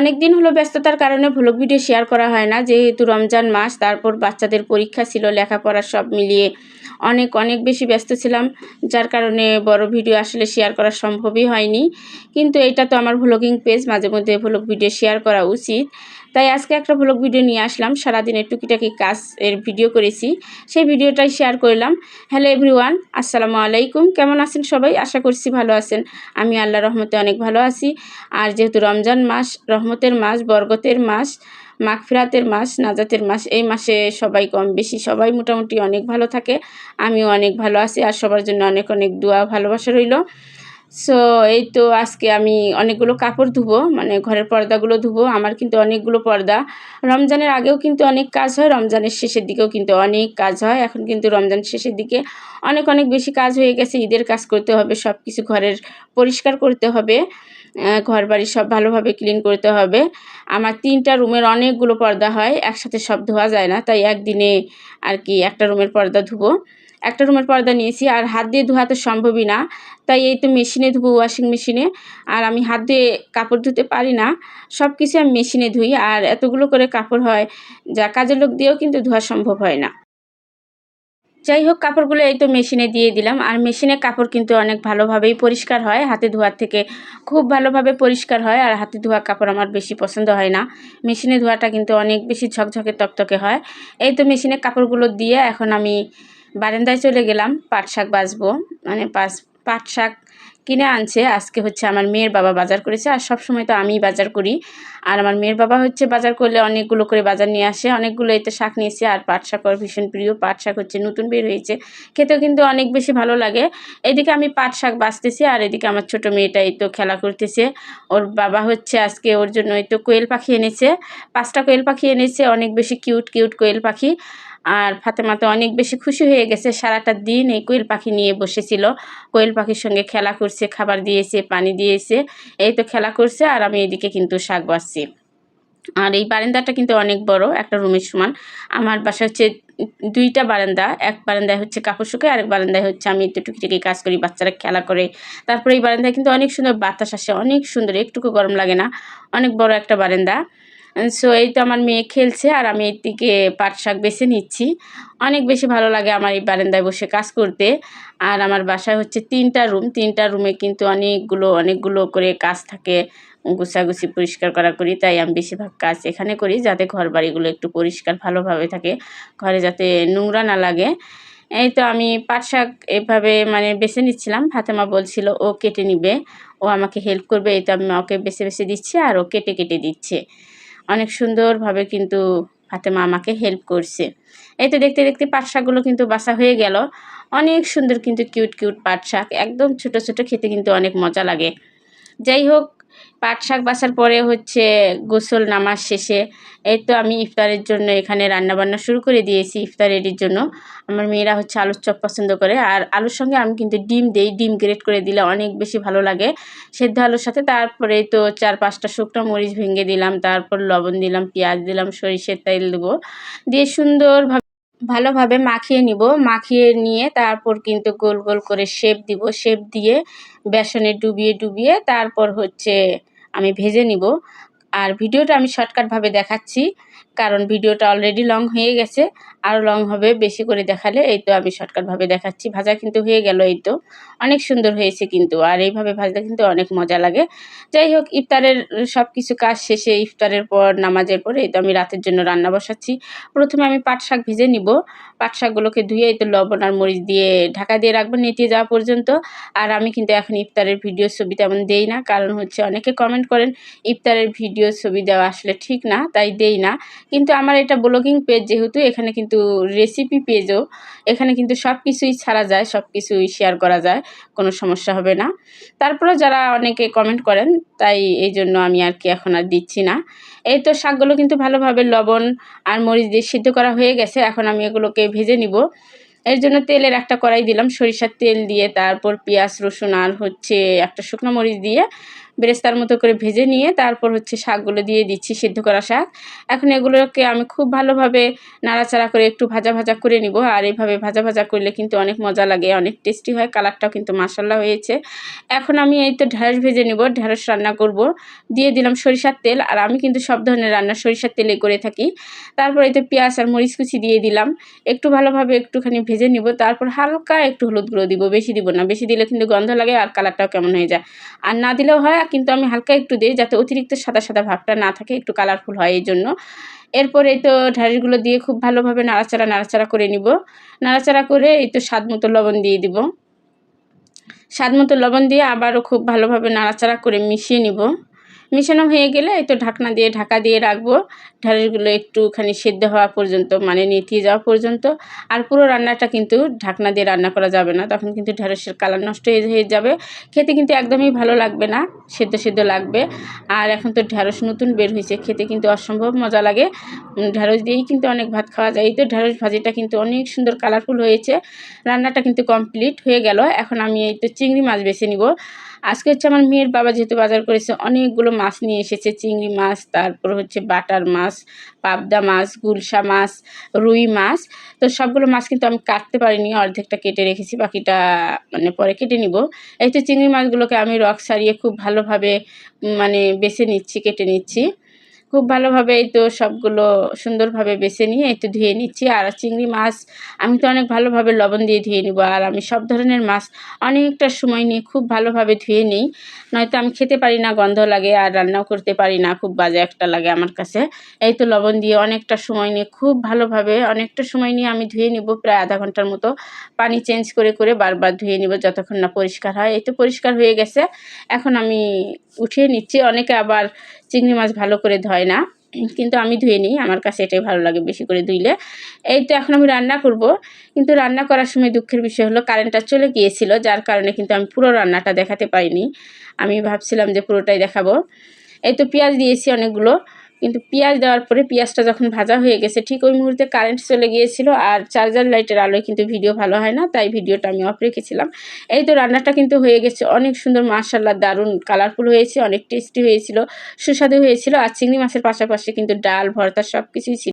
অনেক দিন হলো ব্যস্ততার কারণে ভ্লগ ভিডিও শেয়ার করা হয় না। যেহেতু রমজান মাস, তারপর বাচ্চাদের পরীক্ষা ছিল, লেখাপড়া সব মিলিয়ে অনেক অনেক বেশি ব্যস্ত ছিলাম, যার কারণে বড় ভিডিও আসলে শেয়ার করা সম্ভবই হয়নি। কিন্তু এটা তো আমার ভ্লগিং পেজ মাঝে মধ্যে ভ্লগ ভিডিও শেয়ার করা উচিত। তাই আজকে একটা ভ্লগ ভিডিও নিয়ে আসলাম। সারাদিনের টুকিটাকি কাজ এর ভিডিও করেছি। সেই ভিডিওটাই শেয়ার করলাম। হ্যালো এভরিওয়ান আসসালামু আলাইকুম। কেমন আছেন সবাই? আশা করছি ভালো আছেন। আমি আল্লাহ রহমতে অনেক ভালো আছি। আর যেহেতু রমজান মাস রহমতের মাস বরগতের মাস, মাগফিরাতের মাস, নাজাতের মাস, এই মাসে সবাই কম বেশি, সবাই মোটামুটি অনেক ভালো থাকে, আমিও অনেক ভালো আছি আর সবার জন্য অনেক অনেক দোয়া, ভালোবাসা রইল। সো এই তো আজকে আমি অনেকগুলো কাপড় ধুবো মানে ঘরের পর্দাগুলো ধুবো, আমার কিন্তু অনেকগুলো পর্দা। রমজানের আগেও কিন্তু অনেক কাজ হয়, রমজানের শেষের দিকেও কিন্তু অনেক কাজ হয়, এখন কিন্তু রমজান শেষের দিকে অনেক অনেক বেশি কাজ হয়ে গেছে, ঈদের কাজ করতে হবে সব কিছু ঘরের পরিষ্কার করতে হবে। ঘর বাড়ি সব ভালোভাবে ক্লিন করতে হবে। আমার তিনটা রুমের অনেকগুলো পর্দা হয়, একসাথে সব ধোয়া যায় না, তাই একদিনে আর কি একটা রুমের পর্দা ধুবো। একটা রুমের পর্দা নিয়েছি, আর হাত দিয়ে ধোয়া তো সম্ভবই না, তাই এই তো মেশিনে ধুবো ওয়াশিং মেশিনে আর আমি হাত দিয়ে কাপড় ধুতে পারি না সব কিছু আমি মেশিনে ধুই, আর এতগুলো করে কাপড় হয়, যা কাজের লোক দিয়েও কিন্তু ধোয়া সম্ভব হয় না। যাই হোক কাপড়গুলো এই তো মেশিনে দিয়ে দিলাম। আর মেশিনে কাপড় কিন্তু অনেক ভালোভাবেই পরিষ্কার হয়। হাতে ধোয়ার থেকে খুব ভালোভাবে পরিষ্কার হয় আর হাতে ধোয়া কাপড় আমার বেশি পছন্দ হয় না। মেশিনে ধোয়াটা কিন্তু অনেক বেশি ঝকঝকে তকতকে হয়। এই তো মেশিনে কাপড়গুলো দিয়ে এখন আমি বারান্দায় চলে গেলাম। পাট শাক বাছবো মানে পাট শাক কিনে আনছে। আজকে হচ্ছে আমার মেয়ের বাবা বাজার করেছে আর সব সময় তো আমিই বাজার করি। আর আমার মেয়ের বাবা হচ্ছে বাজার করলে অনেকগুলো করে বাজার নিয়ে আসে। অনেকগুলো এতে শাক নিয়েছে আর পাট শাক ওর ভীষণ প্রিয়। পাট শাক হচ্ছে নতুন বের হয়েছে। খেতেও কিন্তু অনেক বেশি ভালো লাগে। এদিকে আমি পাট শাক বাঁচতেছি আর এদিকে আমার ছোট মেয়েটা এই তো খেলা করতেছে। ওর বাবা হচ্ছে আজকে ওর জন্য এই তো কোয়েল পাখি এনেছে। পাঁচটা কোয়েল পাখি এনেছে। অনেক বেশি কিউট কিউট কোয়েল পাখি। আর ফাতেমা তো অনেক বেশি খুশি হয়ে গেছে। সারাটা দিন এই কোয়েল পাখি নিয়ে বসেছিল। কোয়েল পাখির সঙ্গে খেলা করছে, খাবার দিয়েছে, পানি দিয়েছে। এই তো খেলা করছে আর আমি এদিকে কিন্তু শাক বাসছি আর এই বারান্দাটা কিন্তু অনেক বড়, একটা রুমের সমান। আমার বাসা হচ্ছে দুইটা বারান্দা, এক বারান্দায় হচ্ছে কাপড় শুকায়, আরেক বারান্দায় হচ্ছে আমি একটু টুকিটাকি কাজ করি, বাচ্চারা খেলা করে। তারপরে এই বারান্দায় কিন্তু অনেক সুন্দর বাতাস আসে, অনেক সুন্দর, একটুকু গরম লাগে না। অনেক বড় একটা বারান্দা। সো এই তো আমার মেয়ে খেলছে আর আমি এর দিকে পাট শাক বেছে নিচ্ছি। অনেক বেশি ভালো লাগে আমার এই বারান্দায় বসে কাজ করতে। আর আমার বাসায় হচ্ছে তিনটা রুম। তিনটা রুমে কিন্তু অনেকগুলো অনেকগুলো করে কাজ থাকে। গুছাগুছি, পরিষ্কার করা করি তাই আমি বেশিরভাগ কাজ এখানে করি যাতে ঘর বাড়িগুলো একটু পরিষ্কার ভালোভাবে থাকে, ঘরে যাতে নোংরা না লাগে। এই তো আমি পাট শাক এভাবে মানে বেছে নিচ্ছিলাম। ফাতেমা বলছিল, ও কেটে নিবে। ও আমাকে হেল্প করবে। এই তো আমি ওকে বেছে বেছে দিচ্ছি আর ও কেটে কেটে দিচ্ছে। অনেক সুন্দরভাবে কিন্তু ফাতেমা আমাকে হেল্প করছে। এই তো দেখতে দেখতে পাটশাকগুলো কিন্তু বাসা হয়ে গেল। অনেক সুন্দর কিন্তু কিউট কিউট পাটশাক। একদম ছোট ছোট খেতে কিন্তু অনেক মজা লাগে। যাই হোক পাট শাক বাসার পরে হচ্ছে গোসল নামাজ শেষে এই তো আমি ইফতারের জন্য এখানে রান্নাবান্না শুরু করে দিয়েছি ইফতার রেডির জন্য। আমার মেয়েরা হচ্ছে আলুর চপ পছন্দ করে আর আলুর সঙ্গে আমি কিন্তু ডিম দেই, ডিম গ্রেট করে দিলে অনেক বেশি ভালো লাগে। সেদ্ধ আলুর সাথে তারপরে তো চার পাঁচটা শুকনো মরিচ ভেঙে দিলাম, তারপর লবণ দিলাম, পেঁয়াজ দিলাম, সরিষের তেল দেবো। দিয়ে সুন্দরভাবে ভালোভাবে মাখিয়ে নিব। মাখিয়ে নিয়ে তারপর কিন্তু গোল গোল করে শেপ দিব। শেপ দিয়ে বেসনে ডুবিয়ে ডুবিয়ে তারপর হচ্ছে আমি ভেজে নিব। আর ভিডিওটা আমি শর্টকাটভাবে দেখাচ্ছি। কারণ ভিডিওটা অলরেডি লং হয়ে গেছে। আরও লং হবে, বেশি করে দেখালে। এই তো আমি শর্টকাটভাবে দেখাচ্ছি। ভাজা কিন্তু হয়ে গেল এই তো। অনেক সুন্দর হয়েছে কিন্তু। আর এইভাবে ভাজলে কিন্তু অনেক মজা লাগে। যাই হোক, ইফতারের সব কিছু কাজ শেষে ইফতারের পর নামাজের পরে এই তো আমি রাতের জন্য রান্না বসাচ্ছি। প্রথমে আমি পাট শাক ভেজে নিব। পাট শাকগুলোকে ধুয়ে এই তো লবণ আর মরিচ দিয়ে ঢাকা দিয়ে রাখব নেতিয়ে যাওয়া পর্যন্ত। আর আমি কিন্তু এখন ইফতারের ভিডিও ছবি তেমন দেই না। কারণ হচ্ছে অনেকে কমেন্ট করেন, ইফতারের ভিডিও ছবি দেওয়া আসলে ঠিক না। তাই দেই না। কিন্তু আমার এটা ব্লগিং পেজ যেহেতু, এখানে কিন্তু রেসিপি পেজও এখানে কিন্তু সব কিছুই ছাড়া যায় সব কিছুই শেয়ার করা যায়, কোনো সমস্যা হবে না। তারপরে যারা অনেকে কমেন্ট করেন, তাই এই জন্য আমি আর কি এখন আর দিচ্ছি না। এই তো শাকগুলো কিন্তু ভালোভাবে লবণ আর মরিচ দিয়ে সিদ্ধ করা হয়ে গেছে, এখন আমি এগুলোকে ভেজে নিব। এর জন্য তেলের একটা কড়াই দিলাম, সরিষার তেল দিয়ে, তারপর পেঁয়াজ, রসুন আর হচ্ছে একটা শুকনো মরিচ দিয়ে বেরেস্তার মতো করে ভেজে নিয়ে তারপর হচ্ছে শাকগুলো দিয়ে দিচ্ছি সিদ্ধ করা শাক। এখন এগুলোকে আমি খুব ভালোভাবে নাড়াচাড়া করে একটু ভাজা ভাজা করে নিব। আর এইভাবে ভাজা ভাজা করলে কিন্তু অনেক মজা লাগে, অনেক টেস্টি হয়, কালারটাও কিন্তু মাসাল্লা হয়েছে। এখন আমি এই তো ঢ্যাঁড়স ভেজে নিব ঢ্যাঁড়স রান্না করব। দিয়ে দিলাম সরিষার তেল, আর আমি কিন্তু সব ধরনের রান্না সরিষার তেলে করে থাকি। তারপর এই তো পেঁয়াজ আর মরিচ কুচি দিয়ে দিলাম। একটু ভালোভাবে একটুখানি ভেজে নিব, তারপর হালকা একটু হলুদ গুঁড়ো দিব, বেশি দিব না। বেশি দিলে কিন্তু গন্ধ লাগে আর কালারটাও কেমন হয়ে যায়। আর না দিলেও হয় কিন্তু আমি হালকা একটু দিই যাতে অতিরিক্ত সাদা সাদা ভাবটা না থাকে, একটু কালারফুল হয় এই জন্য এরপরে এই তো ঢাড়িগুলো দিয়ে খুব ভালোভাবে নাড়াচাড়া নাড়াচাড়া করে নিব। নাড়াচাড়া করে এই তো স্বাদ মতো লবণ দিয়ে দিব। স্বাদ মতো লবণ দিয়ে আবারও খুব ভালোভাবে নাড়াচাড়া করে মিশিয়ে নিব। মিশানো হয়ে গেলে এই তো ঢাকনা দিয়ে ঢাকা দিয়ে রাখব। ঢ্যাঁড়সগুলো একটুখানি সেদ্ধ হওয়া পর্যন্ত মানে নেতিয়ে যাওয়া পর্যন্ত। আর পুরো রান্নাটা কিন্তু ঢাকনা দিয়ে রান্না করা যাবে না, তখন কিন্তু ঢ্যাঁড়সের কালার নষ্ট হয়ে যাবে। খেতে কিন্তু একদমই ভালো লাগবে না, সেদ্ধ সেদ্ধ লাগবে। আর এখন তো ঢ্যাঁড়স নতুন বের হয়েছে, খেতে কিন্তু অসম্ভব মজা লাগে। ঢ্যাঁড়স দিয়েই কিন্তু অনেক ভাত খাওয়া যায়। এই তো ঢ্যাঁড়স ভাজিটা কিন্তু অনেক সুন্দর কালারফুল হয়েছে। রান্নাটা কিন্তু কমপ্লিট হয়ে গেল। এখন আমি এই তো চিংড়ি মাছ বেছে নিব। আজকে হচ্ছে আমার মেয়ের বাবা যেহেতু বাজার করেছে, অনেকগুলো মাছ নিয়ে এসেছে, চিংড়ি মাছ, তারপর হচ্ছে বাটার মাছ, পাবদা মাছ, গুলশা মাছ, রুই মাছ। তো সবগুলো মাছ কিন্তু আমি কাটতে পারিনি, অর্ধেকটা কেটে রেখেছি, বাকিটা মানে পরে কেটে নিব। এই তো চিংড়ি মাছগুলোকে আমি রক সারিয়ে খুব ভালোভাবে মানে বেছে নিচ্ছি, কেটে নিচ্ছি। খুব ভালোভাবে এই তো সবগুলো সুন্দরভাবে বেছে নিয়ে একটু ধুয়ে নিচ্ছি। আর চিংড়ি মাছ আমি তো অনেক ভালোভাবে লবণ দিয়ে ধুয়ে নিব। আর আমি সব ধরনের মাছ অনেকটা সময় নিয়ে খুব ভালোভাবে ধুয়ে নিই। নয়তো আমি খেতে পারি না, গন্ধ লাগে আর রান্নাও করতে পারি না, খুব বাজে একটা লাগে আমার কাছে। এই তো লবণ দিয়ে অনেকটা সময় নিয়ে খুব ভালোভাবে অনেকটা সময় নিয়ে আমি ধুয়ে নিব, প্রায় আধা ঘণ্টার মতো পানি চেঞ্জ করে করে বারবার ধুয়ে নিব যতক্ষণ না পরিষ্কার হয়। এই তো পরিষ্কার হয়ে গেছে। এখন আমি উঠিয়ে নিচ্ছি। অনেকে আবার চিংড়ি মাছ ভালো করে ধয় না, কিন্তু আমি ধুয়ে নিই, আমার কাছে এটাই ভালো লাগে বেশি করে ধুইলে। এই তো এখন আমি রান্না করব, কিন্তু রান্না করার সময় দুঃখের বিষয় হলো কারেন্টটা চলে গিয়েছিল, যার কারণে কিন্তু আমি পুরো রান্নাটা দেখাতে পারিনি। আমি ভাবছিলাম যে পুরোটাই দেখাবো। এই তো পেঁয়াজ দিয়েছি অনেকগুলো কিন্তু পেঁয়াজ দেওয়ার পরে পেঁয়াজটা যখন ভাজা হয়ে গেছে, ঠিক ওই মুহূর্তে কারেন্ট চলে গিয়েছিল আর চার্জার লাইটের আলোয় কিন্তু ভিডিও ভালো হয় না, তাই ভিডিওটা আমি অফ রেখেছিলাম। এই তো রান্নাটা কিন্তু হয়ে গেছে, অনেক সুন্দর মার্শাল্লাহ দারুণ কালারফুল হয়েছে, অনেক টেস্টি হয়েছিল, সুস্বাদু হয়েছিল আর চিংড়ি মাছের পাশাপাশি কিন্তু ডাল, ভর্তা সব কিছুই ছিল।